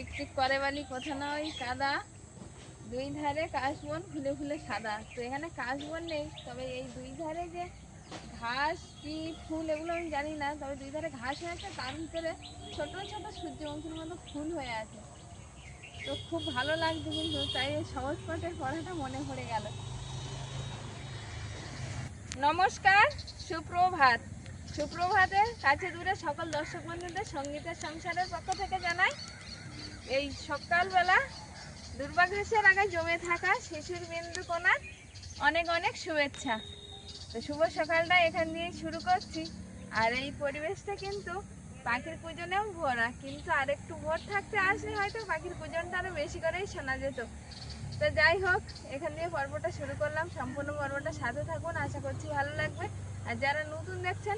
টিকটিক করে বালি, কোথা না ওই কাদা দুই ধারে কাশবন, ফুলে ফুলে সাদা। তো এখানে কাশবন নেই, তবে এই দুই ধারে যে ঘাস, কি ফুল, এগুলো আমি জানি না, তবে দুই ধারে ঘাস হয়ে আছে, তার ভিতরে ছোট ছোট সূর্যমুখীর মতো ফুল হয়ে আছে। তো খুব ভালো লাগছে কিন্তু, তাই সহজ পাঠের পড়াটা মনে পড়ে গেল। নমস্কার, সুপ্রভাত। সুপ্রভাতে কাছে দূরে সকল দর্শক বন্ধুদের সঙ্গীতের সংসারের পক্ষ থেকে জানাই এই সকালবেলা দুর্বাঘাসের আগে জমে থাকা শিশুর বিন্দু কোনার অনেক অনেক শুভেচ্ছা। তো শুভ সকালটা এখান দিয়ে শুরু করছি। আর এই পরিবেশটা কিন্তু পাখির পূজনেও ভরা কিন্তু আরেকটু ভোর থাকতে আসলে হয়তো পাখির পূজনটা আরও বেশি করেই শোনা যেত। তো যাই হোক, এখান দিয়ে পর্বটা শুরু করলাম। সম্পূর্ণ পর্বটা সাথে থাকুন, আশা করছি ভালো লাগবে। আর যারা নতুন দেখছেন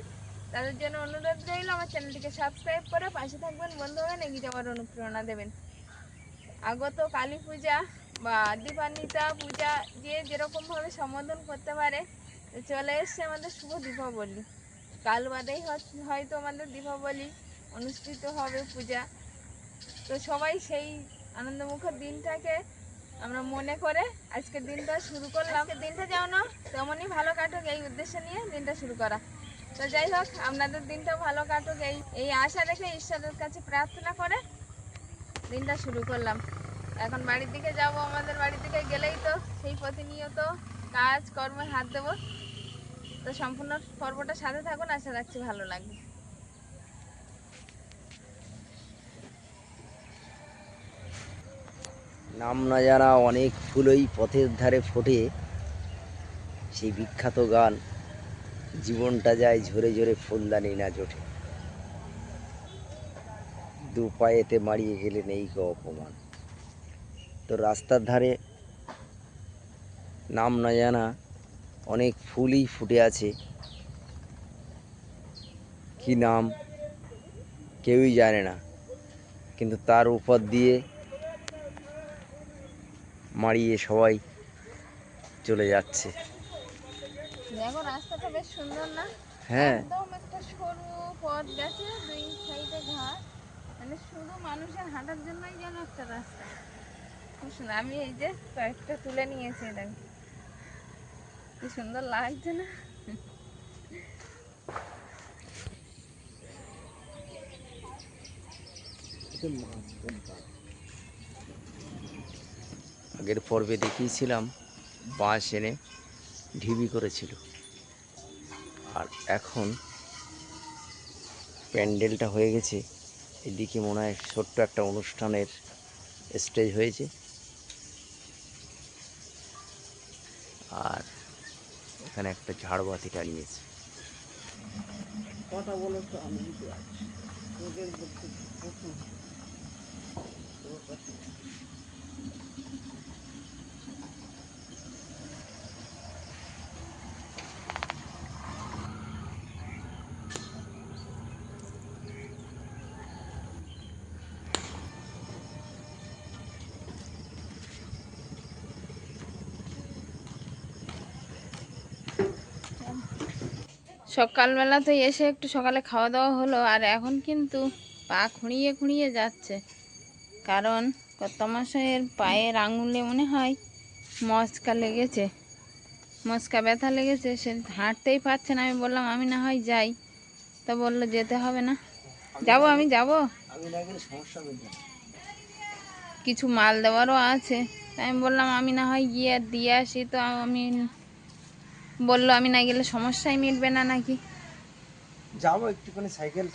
তাদের জন্য অনুরোধ রইল, আমার চ্যানেলটিকে সাবস্ক্রাইব করে পাশে থাকবেন। বন্ধু হবেন এগিয়ে যাওয়ার অনুপ্রেরণা দেবেন। আগত কালী পূজা বা দীপান্বিতা পূজা যে যেরকমভাবে সম্বোধন করতে পারে চলে এসছে আমাদের শুভ দীপাবলি। কাল বাদেই হয়তো- আমাদের দীপাবলি অনুষ্ঠিত হবে পূজা। তো সবাই সেই আনন্দমুখর দিনটাকে আমরা মনে করে আজকের দিনটা শুরু করলাম। দিনটা যেন তেমনই ভালো কাটুক, এই উদ্দেশ্য নিয়ে দিনটা শুরু করা। তো যাই হোক, আপনাদের দিনটা ভালো কাটুক। এই এই আশা রেখে ঈশ্বরের কাছে প্রার্থনা করে দিনটা শুরু করলাম। এখন বাড়ির দিকে যাব, আমাদের বাড়ির দিকে গেলেই তো সেই প্রতিনিয়ত কাজ, কর্মে হাত দেবো। তো সম্পূর্ণ পর্বটা সাথে থাকুন, আশা রাখছি ভালো লাগবে। নাম না জানা অনেক ফুলই পথের ধারে ফোটে। সেই বিখ্যাত গান জীবনটা যায় ঝরে ঝরে ফুলদানি না জোটে। দু পায়েতে মারিয়ে গেলে নেই গো অপমান। তো রাস্তার ধারে নাম না জানা অনেক ফুলই ফুটে আছে। কি নাম কেউই জানে না। কিন্তু তার উপর দিয়ে মারিয়ে সবাই চলে যাচ্ছে। দেখো রাস্তাটা বেশ সুন্দর না? হ্যাঁ। একদম একটা সরু পথ গেছে দুই সাইডে ঘাস মানে শুধু মানুষের হাঁটার জন্যই যেন একটা রাস্তা। খুব সুন্দর। আমি এই যে কয়েকটা তুলে নিয়েছি দেখো। কি সুন্দর লাগছে না? আগের পর্বে দেখিয়েছিলাম বাঁশ এনে। ঢিবি করেছিল। আর এখন প্যান্ডেলটা হয়ে গেছে। এদিকে মনে হয় ছোট্ট একটা অনুষ্ঠানের স্টেজ হয়েছে। আর এখানে একটা ঝাড়বাতি টানিয়েছে। কথা বলো তো, আমি সকালবেলা তো এসে একটু সকালে খাওয়া দাওয়া হলো, আর এখন কিন্তু পা খুঁড়িয়ে খুঁড়িয়ে যাচ্ছে। কারণ কর্তামশাইয়ের পায়ের আঙুলে মনে হয় মচকা লেগেছে। মচকা ব্যথা লেগেছে, সে হাঁটতেই পারছে না। আমি বললাম, আমি না হয় যাই। তা বলল, যেতে হবে না। যাব, আমি যাব। কিছু মাল দেওয়ারও আছে। তাই আমি বললাম, আমি না হয় গিয়ে দিয়ে আসি। তো আমি বলল আমি না গেলে সমস্যাই মিটবে না নাকি? যাব একটুখানি সাইকেল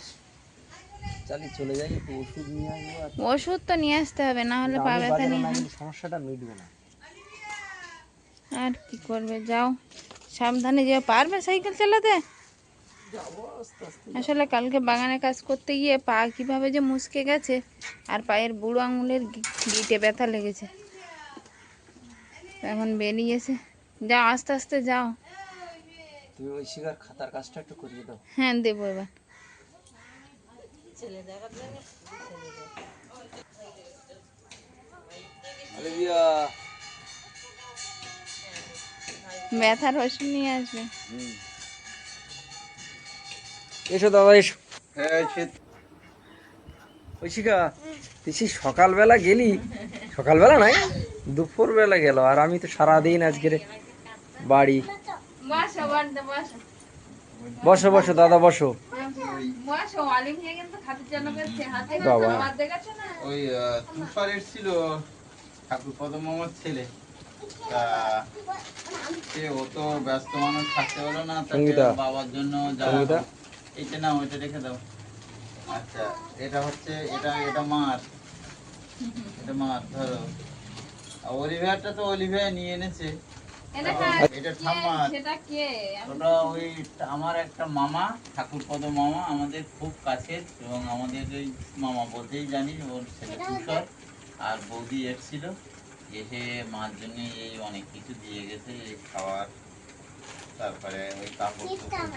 চালিয়ে চলে যাই একটু ওষুধ নিয়ে আসব ওষুধ তো নিয়ে আসতে হবে না হলে পা ব্যথা নিয়ে সমস্যাটা মিটবে না। আর কি করবে যাও। সাবধানে যেও পারবে সাইকেল চালাতে? আসলে কালকে বাগানে কাজ করতে গিয়ে পা কীভাবে যে মুচকে গেছে আর পায়ের বুড়ো আঙুলের গিটে ব্যথা লেগেছে। এখন বেরিয়েছে যাও আস্তে আস্তে যাও। তুমি ওই শিকার খাতার কাজটা একটু করিয়ে দাও। হ্যাঁ দেবো এবার। ব্যথার ওষুধ নিয়ে আসবে। এসো দাদা এসো। ওই শিখা তুই সেই সকালবেলা গেলি সকালবেলা নাই দুপুরবেলা গেল আর আমি তো সারাদিন আজকের বাড়ি। বসো বসো দাদা বসো। না ওই ঠাকুর ছেলে। সে ও তো ব্যস্ত মানুষ থাকতে পারল না বাবার জন্য সঙ্গীতা। এইটা নাও রেখে দাও। আচ্ছা এটা হচ্ছে এটা এটা মার। এটা মার ধরো। তো অলিভিয়া নিয়ে এনেছে। আমার একটা মামা ঠাকুরপদ মামা আমাদের খুব কাছের এবং আমাদের ওই মামা বলতেই জানি ওর ছেলে তুষার আর বৌদি এসেছিল এসে মার জন্য এই অনেক কিছু দিয়ে গেছে এই খাবার তারপরে ওই কাপড়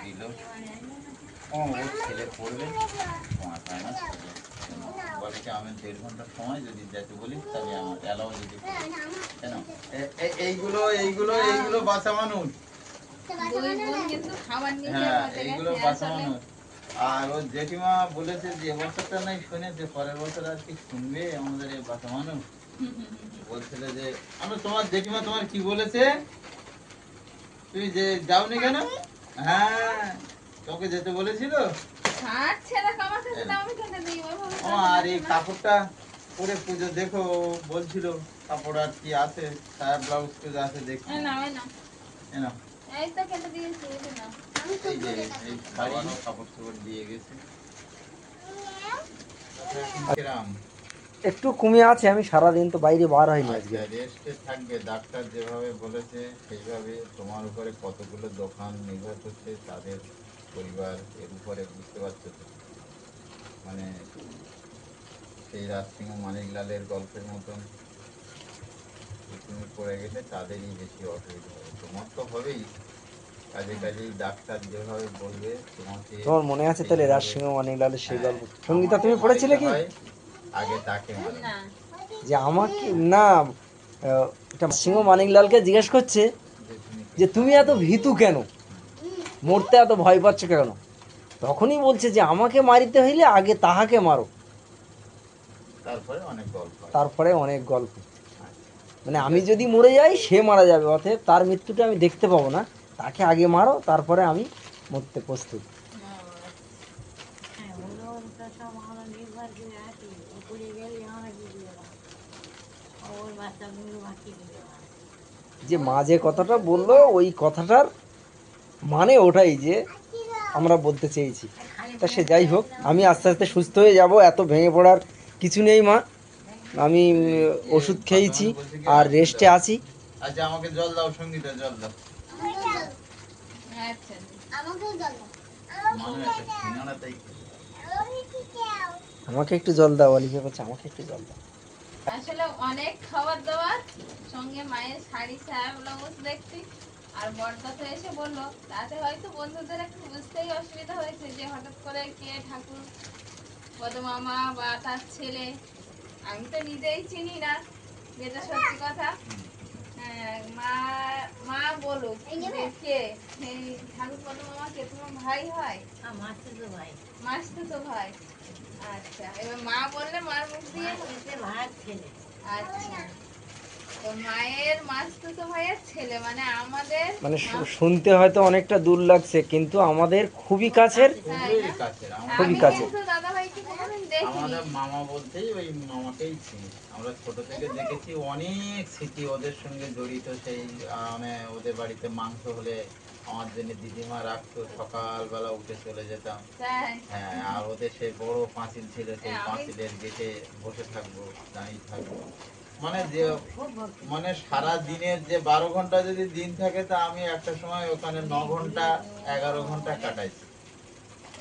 দিল। ও ওর ছেলে পড়বে। তোমার না আমি দেড় ঘণ্টা সময় যদি যেতে বলি তাহলে আমার অ্যালাউ যদি এইগুলো এইগুলো এইগুলো মানুষ। হ্যাঁ এইগুলো কাছে মানুষ। আর ওর জেঠিমা বলেছে যে এবছরটা নাই শুনেছে পরের বছর আর কি শুনবে আমাদের এই মানুষ? বলছিল যে আমি তোমার জেঠিমা তোমার কি বলেছে? তুমি যে যাওনি কেন? হ্যাঁ তোকে যেতে বলেছিল? ও, আর এই কাপড়টা পরে পুজো দেখো বলছিল। কাপড় আর কি আছে সায়া ব্লাউজ আছে দেখি। এই নাও, এই এই তো কেটে দিয়েছি কাপড় চোপড় দিয়ে গেছে। কিরাম। একটু কমে আছে আমি সারাদিন তো বাইরে বার হয়নি আজকে। আচ্ছা রেস্টে থাকবে। ডাক্তার যেভাবে বলেছে সেইভাবে তোমার উপরে কতগুলো দোকান নির্ভর করছে তাদের পরিবার এর উপরে বুঝতে পারছ তো? মানে সেই রাজসিংহ মানিকলালের গল্পের মতন। তুমি পড়ে গেলে তাদেরই বেশি অসুবিধা হবে। তোমার তো হবেই। কাজে কাজেই ডাক্তার যেভাবে বলবে তোমাকে তোমার মনে আছে তাহলে রাজসিংহ মানিকলালের সেই হ্যাঁ, গল্প সঙ্গীতা তুমি পড়েছিলে কি? আগে তাকে যে আমাকে না এটা সিংহ মানিকলালকে জিজ্ঞেস করছে যে তুমি এত ভীতু কেন? মরতে এত ভয় পাচ্ছ কেন? তখনই বলছে যে আমাকে মারিতে হইলে আগে তাহাকে মারো। তারপরে অনেক গল্প তারপরে অনেক গল্প। মানে আমি যদি মরে যাই, সে মারা যাবে, অতএব তার মৃত্যুটা আমি দেখতে পাবো না। তাকে আগে মারো, তারপরে আমি মরতে প্রস্তুত। যে মা যে কথাটা বলল, ওই কথাটার মানে ওটাই যে আমরা বলতে চেয়েছি। তা সে যাই হোক, আমি আস্তে আস্তে সুস্থ হয়ে যাব, এত ভেঙে পড়ার কিছু নেই মা। আমি ওষুধ খেয়েছি আর রেস্টে আছি। আচ্ছা আমাকে জল দাও সঙ্গীতা জল দাও। আচ্ছা আমাকে একটু জল দাও বলছে আমাকে একটু জল দাও। আসলে অনেক খাবার দাবার সঙ্গে মায়ের শাড়ি সায়া ব্লাউজ দেখছি। আর বর্দা তো এসে বলল তাতে হয়তো বন্ধুদের একটু বুঝতেই অসুবিধা হয়েছে যে হঠাৎ করে কে ঠাকুর পদমামা বা তার ছেলে আমি তো নিজেই চিনি না যেটা সত্যি কথা। হ্যাঁ, মা মা বলুক যে কে? এই ঠাকুর পদমামা কে তোমার ভাই হয়? মাসতো তো ভাই। আচ্ছা এবার মা বললে মার মুখ দিয়ে আচ্ছা তো মায়ের মাসতো তো ভাইয়ের ছেলে মানে আমাদের মানে শুনতে হয়তো অনেকটা দূর লাগছে কিন্তু আমাদের খুবই কাছের খুবই কাছের খুবই কাছে। কিন্তু দাদা আমাদের মামা বলতেই ওই মামাকেই চিনি। আমরা ছোট থেকে দেখেছি অনেক স্মৃতি ওদের সঙ্গে জড়িত। সেই মানে ওদের বাড়িতে মাংস হলে আমার জন্য দিদিমা রাখতো সকালবেলা উঠে চলে যেতাম। হ্যাঁ। আর ওদের সেই বড় পাঁচিল ছিল সেই হ্যাঁ, পাঁচিলের গেটে বসে থাকব দাঁড়িয়ে থাকব। মানে যে মানে সারা দিনের যে বারো ঘণ্টা যদি দিন থাকে তা আমি একটা সময় ওখানে ন ঘণ্টা এগারো ঘণ্টা কাটাইছি।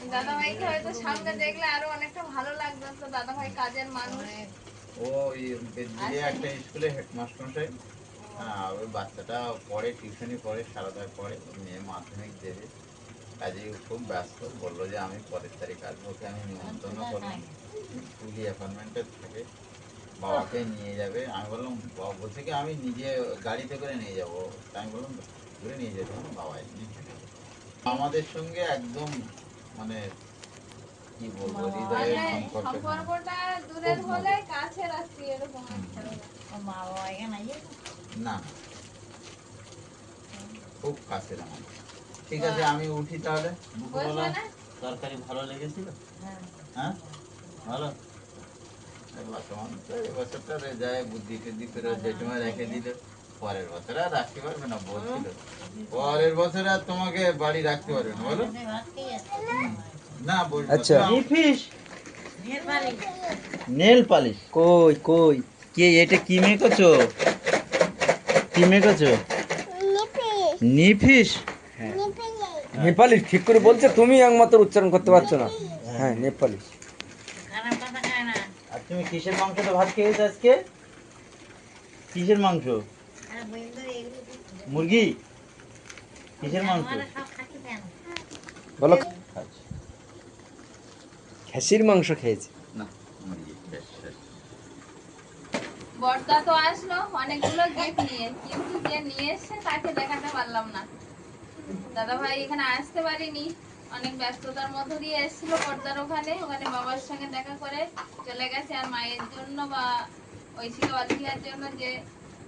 দাদা ভাইকে হয়তো সামনে দেখলে আরও অনেকটা ভালো লাগতো তো দাদা ভাই কাজের মানুষ। ও একটা স্কুলে হেডমাস্টার মশাই হ্যাঁ ওই বাচ্চাটা পড়ে টিউশনি পড়ে সারাদার পড়ে মেয়ে মাধ্যমিক দেবে। কাজে খুব ব্যস্ত। বলল যে আমি পরের তারিখ আসব ওকে আমি নিমন্ত্রণ করলাম কুলি অ্যাপার্টমেন্টে থাকে। বাবাকে নিয়ে যাবে। আমি বললাম বাবা বলছে কি আমি নিজে গাড়িতে করে নিয়ে যাব। আমি বললাম ঘুরে নিয়ে যেতে হবে বাবা এমনি হেঁটে যাবে। আমাদের সঙ্গে একদম মানে কি বলব হৃদয়ের মানে সম্পর্কটা দূরের হলে আসছি এরকম না খুব আমার ঠিক আছে আমি উঠি তাহলে। দুপুরবেলা তরকারি ভালো লেগেছিল? হ্যাঁ। ভালো? রে যায় বুদ্ধি টুদ্ধি করে জেঠুমা রেখে দিল পরের বছর আর রাখতে পারবে না বলছিল। পরের বছর আর তোমাকে বাড়ি রাখতে পারবে না বলো। না বলব আচ্ছা। Nail polish. কই কই? কে এটা কি মেকেছো কি মেকেছো নিফিস নেপালি ঠিক করে বলছে তুমি একমাত্র উচ্চারণ করতে পারছ না। হ্যাঁ। নেপালি আর তুমি কিসের মাংসটা ভাত খেয়েছো আজকে? কিসের মাংস? মুরগি? কিসের মাংস? বলো। খাসির মাংস খেয়েছি। না বর্দা তো আসলো অনেকগুলো গিফট নিয়ে কিন্তু যে নিয়ে এসছে তাকে দেখাতে পারলাম না। দাদা ভাই এখানে আসতে পারিনি অনেক ব্যস্ততার মধ্য দিয়ে এসেছিল পর্দার ওখানে ওখানে বাবার সঙ্গে দেখা করে চলে গেছে আর মায়ের জন্য বা ঐশিকা বালিকার জন্য যে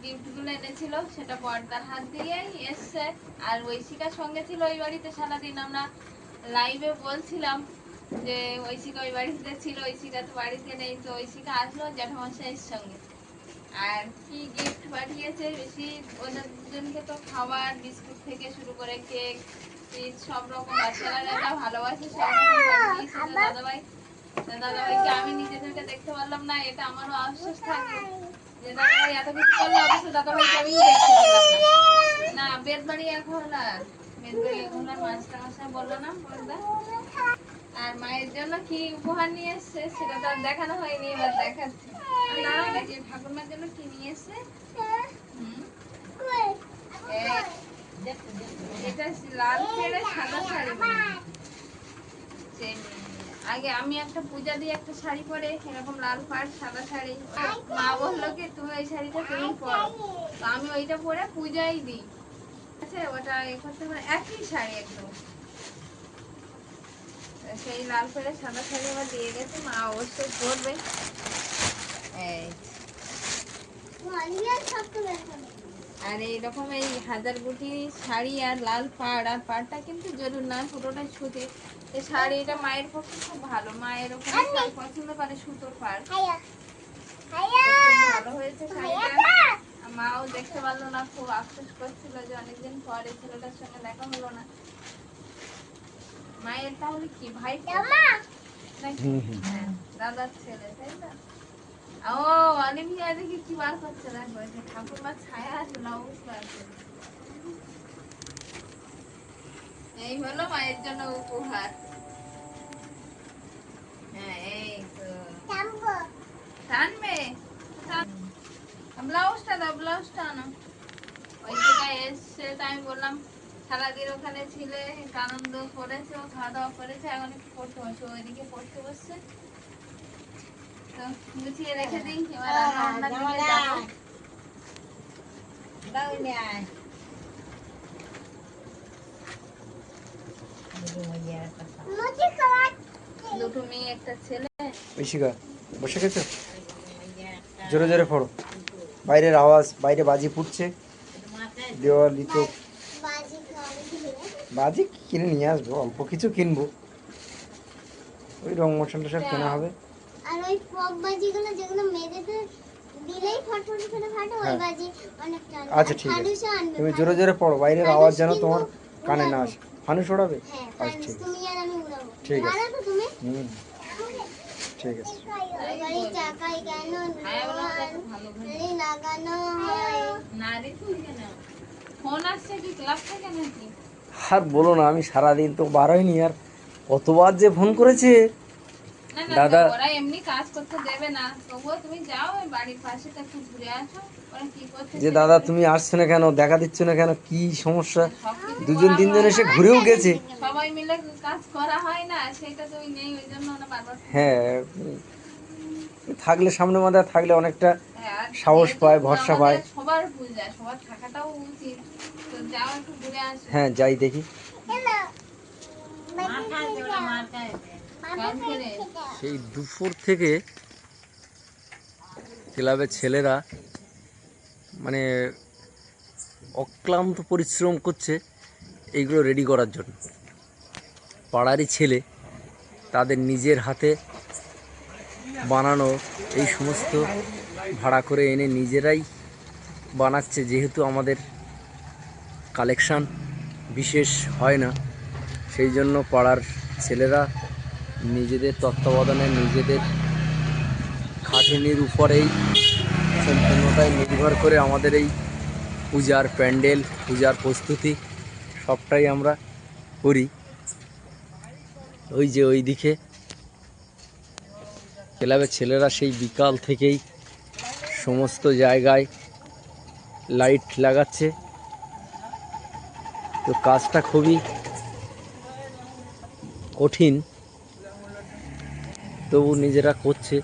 গিফটগুলো এনেছিল, সেটা পর্দার হাত দিয়েই এসছে। আর ঐশিকার সঙ্গে ছিল ওই বাড়িতে, সারাদিন আমরা লাইভে বলছিলাম যে, ঐশিকা ওই বাড়িতে ছিল, ঐশিকা তো বাড়িতে নেই, তো ঐশিকা আসলো জ্যাঠামশাইয়ের সঙ্গে। আর কি গিফট পাঠিয়েছে, বেশি ওদের দুজনকে তো খাবার, বিস্কুট থেকে শুরু করে কেক চিজ সব রকম বাচ্চারা যেটা ভালোবাসে সব দাদাভাই। দাদাভাইকে আমি নিজে থেকে দেখতে পারলাম না, এটা আমারও আফসোস থাকে আর মায়ের জন্য কি উপহার নিয়ে এসছে সেটা তো আর দেখানো হয়নি এবার দেখাচ্ছি ঠাকুরমার জন্য কি নিয়ে এসছে। এটা লাল পেড়ে সাদা শাড়ি। যে, আগে আমি একটা পূজা দিয়ে একটা শাড়ি পরে, এরকম লাল পাড়, সাদা শাড়ি। মা বলল কি, তুমি ওই শাড়িটা তুমি পরো। তো আমি ওইটা পরে পূজাই দিই। ওটা এ করতে পারে, একই শাড়ি একদম। সেই লাল পেড়ে সাদা শাড়ি আমার দিয়ে গেছে, মা অবশ্যই পরবে। এই। আর এইরকম এই হাজার গুটি শাড়ি আর লাল পাড়, আর পাড়টা কিন্তু জরুর, না পুরোটাই সুতির এই শাড়িটা মায়ের পক্ষে খুব ভালো। মা এরকম শাড়ি পছন্দ করে সুতোর পাড়। ভালো হয়েছে শাড়িটা। মাও দেখতে পারল না খুব আফসোস করছিল যে অনেকদিন পরে ছেলেটার সঙ্গে দেখা হলো না। মায়ের তাহলে কি ভাই নাকি? হ্যাঁ, দাদার ছেলে তাই না ও অলিভিয়া দেখি কি বার করছে দেখো এই যে ঠাকুরমার ছায়া আছে না অবস্থা আছে। এই হলো মায়ের জন্য উপহার হ্যাঁ এই তো টানবে ব্লাউজটা দাও ব্লাউজটা আনো ওই জায়গায় এসছে তাই আমি বললাম সারাদিন ওখানে ছিলে আনন্দ করেছে ও খাওয়া দাওয়া করেছে এখন একটু পড়তে বসে ওইদিকে পড়তে বসছে তো গুছিয়ে রেখে দিই এবার রান্নার দিকে যাব দুটো মেয়ে একটা ছেলে ঐশিকা বসে গেছো? জোরে জোরে পড়ো। বাইরের আওয়াজ বাইরে বাজি ফুটছে। দেওয়ালি তো বাজি কিনে নিয়ে আসব অল্প কিছু কিনবো। ওই রং মশলা সব কেনা হবে। আর ওই পক বাজিগুলো যেগুলো মেয়েদের দিলেই ফটফট করে ফাটে ওই হ্যাঁ। বাজি আচ্ছা ঠিক আছে। তুমি জোরে জোরে পড়ো বাইরের আওয়াজ যেন তোমার কানে না আসে। ফানুস ওড়াবে হ্যাঁ আচ্ছা ঠিক আছে। তুমি আর আমি উড়াবো। ঠিক আছে। হুম ঠিক আর বলো না আমি সারাদিন তো বার হয়নি আর কতবার যে ফোন করেছে? দাদা- ওরা এমনি কাজ করতে দেবে না। তবুও তুমি যাও বাড়ির পাশে একটু ঘুরে আসো। ওরা কি করছে যে দাদা তুমি আসছো না কেন দেখা দিচ্ছ না কেন কি সমস্যা? দুজন তিনজন এসে ঘুরেও গেছে। সবাই মিলে কাজ করা হয় না সেটা তুমি নেই ওই জন্য ওরা বারবার হ্যাঁ থাকলে সামনে মাথায় থাকলে অনেকটা হ্যাঁ, সাহস পায়, ভরসা পায়। আমাদের সবার পূজা সবার থাকাটাও উচিত। তো যাও একটু ঘুরে আসো। হ্যাঁ যাই দেখি। সেই দুপুর থেকে ক্লাবের ছেলেরা মানে অক্লান্ত পরিশ্রম করছে এইগুলো রেডি করার জন্য। পাড়ারই ছেলে তাদের নিজের হাতে বানানো এই সমস্ত ভাড়া করে এনে নিজেরাই বানাচ্ছে, যেহেতু আমাদের কালেকশান বিশেষ হয় না, সেই জন্য পাড়ার ছেলেরা নিজেদের তত্ত্বাবধানে নিজেদের খাটুনির উপরেই সম্পূর্ণটাই নির্ভর করে আমাদের এই পূজার প্যান্ডেল, পূজার প্রস্তুতি, সবটাই আমরা করি। ওই যে ওই দিকে ক্লাবের ছেলেরা সেই বিকাল থেকেই সমস্ত জায়গায় লাইট লাগাচ্ছে। তো কাজটা খুবই কঠিন। তবু নিজেরা করছে।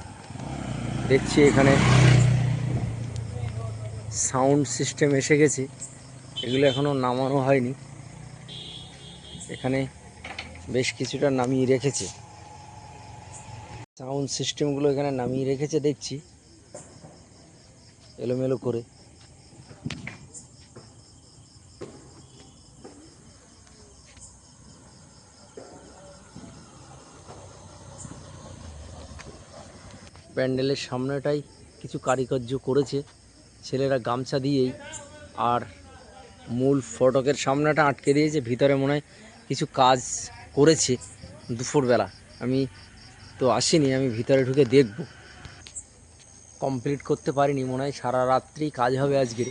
দেখছি এখানে সাউন্ড সিস্টেম এসে গেছে। এগুলো এখনও নামানো হয়নি। এখানে বেশ কিছুটা নামিয়ে রেখেছে। সাউন্ড সিস্টেমগুলো এখানে নামিয়ে রেখেছে, দেখছি। এলোমেলো করে। প্যান্ডেলের সামনেটাই কিছু কারিকার্য করেছে, ছেলেরা গামছা দিয়েই, আর মূল ফটকের সামনেটা আটকে দিয়েছে, ভিতরে মনে হয় কিছু কাজ করেছে দুপুরবেলা। আমি তো আসিনি, আমি ভিতরে ঢুকে দেখব। কমপ্লিট করতে পারিনি, মনে হয় সারা রাত্রি কাজ হবে আজকের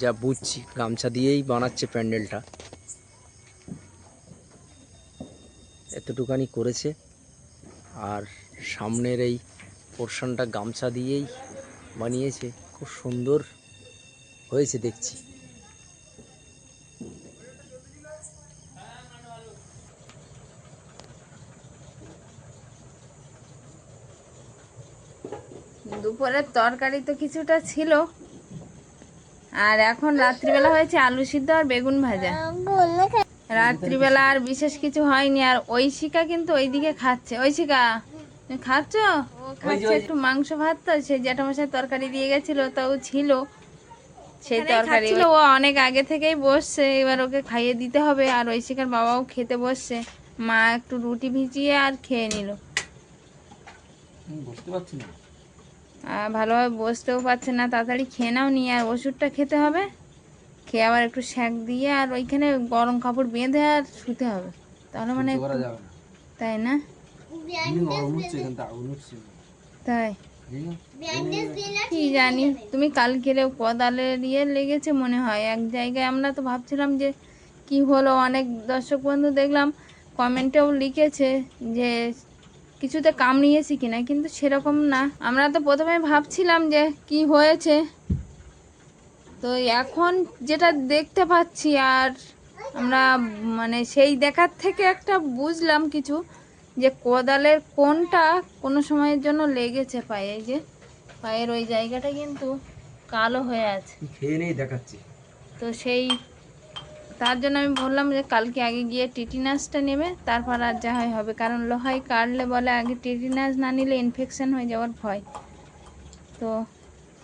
যা বুঝছি, গামছা দিয়েই বানাচ্ছে প্যান্ডেলটা। এতটুকানি করেছে, আর সামনের এই পোর্শনটা গামছা দিয়েই বানিয়েছে। খুব সুন্দর হয়েছে দেখছি। দুপুরের তরকারি তো কিছুটা ছিল। আর এখন রাত্রিবেলা হয়েছে আলু সিদ্ধ আর বেগুন ভাজা। রাত্রিবেলা আর বিশেষ কিছু হয়নি, আর ঐশিকা কিন্তু ওইদিকে খাচ্ছে। ঐশিকা! খাচ্ছ? ও খাচ্ছে। একটু মাংস ভাত তো সেই জ্যাঠামশাই তরকারি দিয়ে গেছিল তো ও ছিল। সেই তরকারি ছিল ও অনেক আগে থেকেই বসছে এবার ওকে খাইয়ে দিতে হবে আর ওই ঐশিকার বাবাও খেতে বসছে। মা একটু রুটি ভিজিয়ে আর খেয়ে নিল। বুঝতে পারছি না? আর ভালোভাবে বসতেও পারছে না তাড়াতাড়ি খেয়ে নাও নিয়ে আর ওষুধটা খেতে হবে। খেয়ে আবার একটু শ্যাক দিয়ে আর ওইখানে গরম কাপড় বেঁধে আর শুতে হবে। তাহলে মানে একটু- তাই না? তাই? কি জানি, তুমি কালকেরে কোদালের ইয়ে লেগেছে মনে হয়। এক জায়গায় আমরা তো ভাবছিলাম যে কি হলো, অনেক দর্শক বন্ধু দেখলাম, কমেন্টেও লিখেছে যে কিছুতে কামড়িয়েছি কিনা, কিন্তু সেরকম না। আমরা তো প্রথমে ভাবছিলাম যে কি হয়েছে। তো এখন যেটা দেখতে পাচ্ছি আর আমরা মানে সেই দেখার থেকে একটা বুঝলাম কিছু। যে কোদালের কোনটা কোনো সময়ের জন্য লেগেছে পায়ে এই যে পায়ের ওই জায়গাটা কিন্তু কালো হয়ে আছে। খেয়ে নেই দেখাচ্ছি? তো সেই তার জন্য আমি বললাম যে কালকে আগে গিয়ে টিটিনাসটা নেবে তারপর আর যা হয় হবে। কারণ লোহাই কাটলে বলে আগে টিটিনাস না নিলে ইনফেকশন হয়ে যাওয়ার ভয়। তো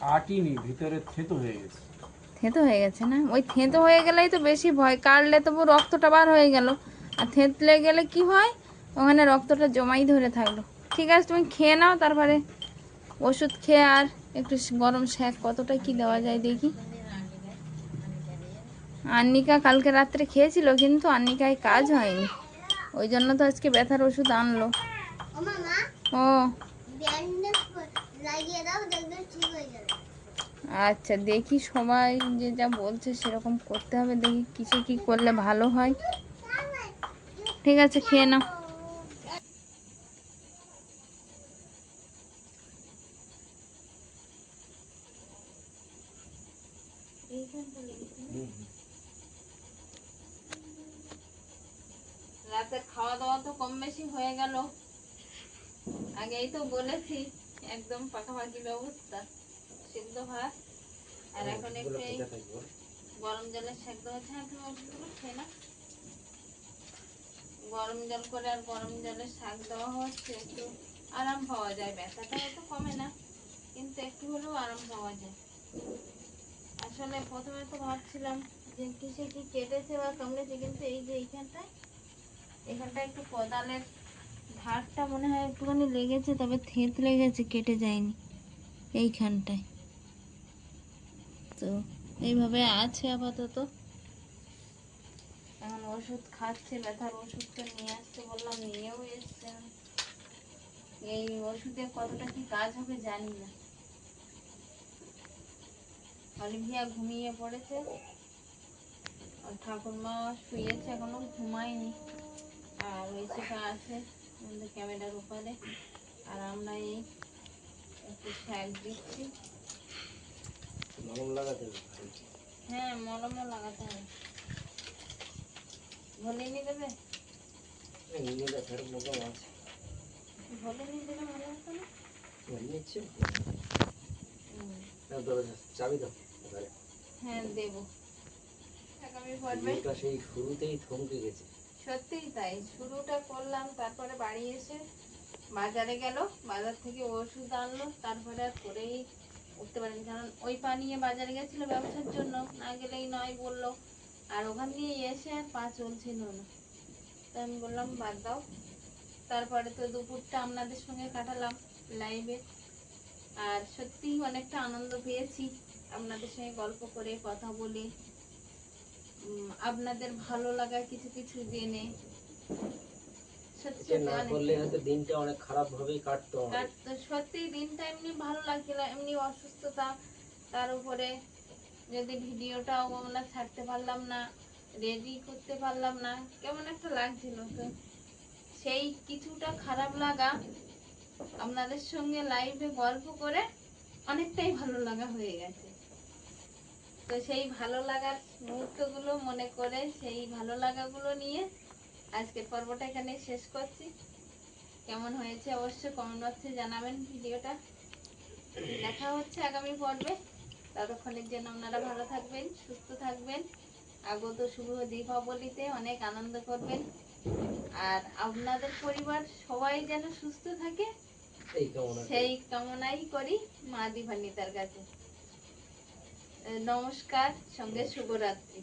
কাটিনি ভিতরে থেতো হয়ে গেছে। থেঁতো হয়ে গেছে না? ওই থেঁতো হয়ে গেলেই তো বেশি ভয় কাটলে তবু রক্তটা বার হয়ে গেল। আর থেঁতলে গেলে কি হয়? ওখানে রক্তটা জমাই ধরে থাকল। ঠিক আছে, তুমি খেয়ে নাও, তারপরে ওষুধ খেয়ে আর একটু গরম শ্যাক কতটা কি দেওয়া যায় দেখি। আন্নিকা কালকে রাত্রে খেয়েছিল, কিন্তু আন্নিকায় কাজ হয়নি। ওই জন্য তো আজকে ব্যথার ওষুধ আনলো। ও। আচ্ছা দেখি সবাই যে যা বলছে সেরকম করতে হবে, দেখি কিসে কি করলে ভালো হয়। ঠিক আছে, খেয়ে নাও রাতের খাওয়া দাওয়া তো কম বেশি হয়ে গেল আগেই তো বলেছি একদম পাকাপাকি ব্যবস্থা সিদ্ধ ভাত আর এখন একটু গরম জলে সেদ্ধ হচ্ছে হ্যাঁ তুমি ওষুধগুলো খেয়ে না গরম জল করে আর গরম জলে শাক দেওয়া হচ্ছে একটু আরাম পাওয়া যায় ব্যথাটা হয়তো কমে না কিন্তু একটু হলেও আরাম পাওয়া যায়। আসলে প্রথমে তো ভাবছিলাম যে কিসে কি কেটেছে বা কামড়েছে কিন্তু এই যে এইখানটায় এখানটা একটু কোদালের ধারটা মনে হয় একটুখানি লেগেছে, তবে থেত লেগেছে, কেটে যায়নি এইখানটায়। তো এইভাবে আছে আপাতত। এখন ওষুধ খাচ্ছে, ব্যথার ওষুধটা নিয়ে আসতে বললাম, নিয়েও এসছে। এই ওষুধে কতটা কি কাজ হবে জানি না। অলিভিয়া ঘুমিয়ে পড়েছে। ঠাকুরমা শুয়েছে এখনও, ঘুমায়নি। আর ওই সেটা আছে ক্যামেরার উপরে। আর আমরা এই একটু শাক দিচ্ছি। মলম লাগাতে হ্যাঁ মলমও লাগাতে হবে। ভলে নিয়ে দেবে? ভলে নিয়ে ভালো হতো না? চাবি দাও। হ্যাঁ দেবো। সেই শুরুতেই থমকে গেছে। সত্যিই তাই। শুরুটা করলাম, তারপরে বাড়ি এসে বাজারে গেল। বাজার থেকে ওষুধ আনলো, তারপরে আর করেই উঠতে পারিনি। কারণ ওই পা নিয়ে বাজারে গেছিল ব্যবসার জন্য। না গেলেই নয় বলল। আর ওখান দিয়ে এসে আর পা চলছিল না। তো আমি বললাম, বাদ দাও। তারপরে তো দুপুরটা আপনাদের সঙ্গে কাটালাম লাইভে আর সত্যিই অনেকটা আনন্দ পেয়েছি। আপনাদের সঙ্গে গল্প করে, কথা বলে। আপনাদের ভালো লাগা কিছু কিছু জেনে না করলে হয়তো দিনটা অনেক খারাপ ভাবেই কাটতো। আর সত্যি দিনটা এমনি ভালো লাগছিল এমনি অসুস্থতা তার উপরে যদি ভিডিওটাও আমরা ছাড়তে পারলাম না রেডি করতে পারলাম না কেমন একটা লাগছিল তো। সেই কিছুটা খারাপ লাগা আপনাদের সঙ্গে লাইভে গল্প করে অনেকটাই ভালো লাগা হয়ে গেছে। তো সেই ভালো লাগার মুহূর্তগুলো মনে করে সেই ভালো লাগাগুলো নিয়ে আজকের পর্বটা এখানে শেষ করছি। কেমন হয়েছে অবশ্যই কমেন্ট বক্সে জানাবেন ভিডিওটা। দেখা হচ্ছে আগামী পর্বে। ততক্ষণের জন্য আপনারা ভালো থাকবেন সুস্থ থাকবেন। আগত শুভ দীপাবলিতে অনেক আনন্দ করবেন। আর আপনাদের পরিবার সবাই যেন সুস্থ থাকে? সেই কামনাই করি মা দিভান্বিতার কাছে। নমস্কার সঙ্গে শুভরাত্রি।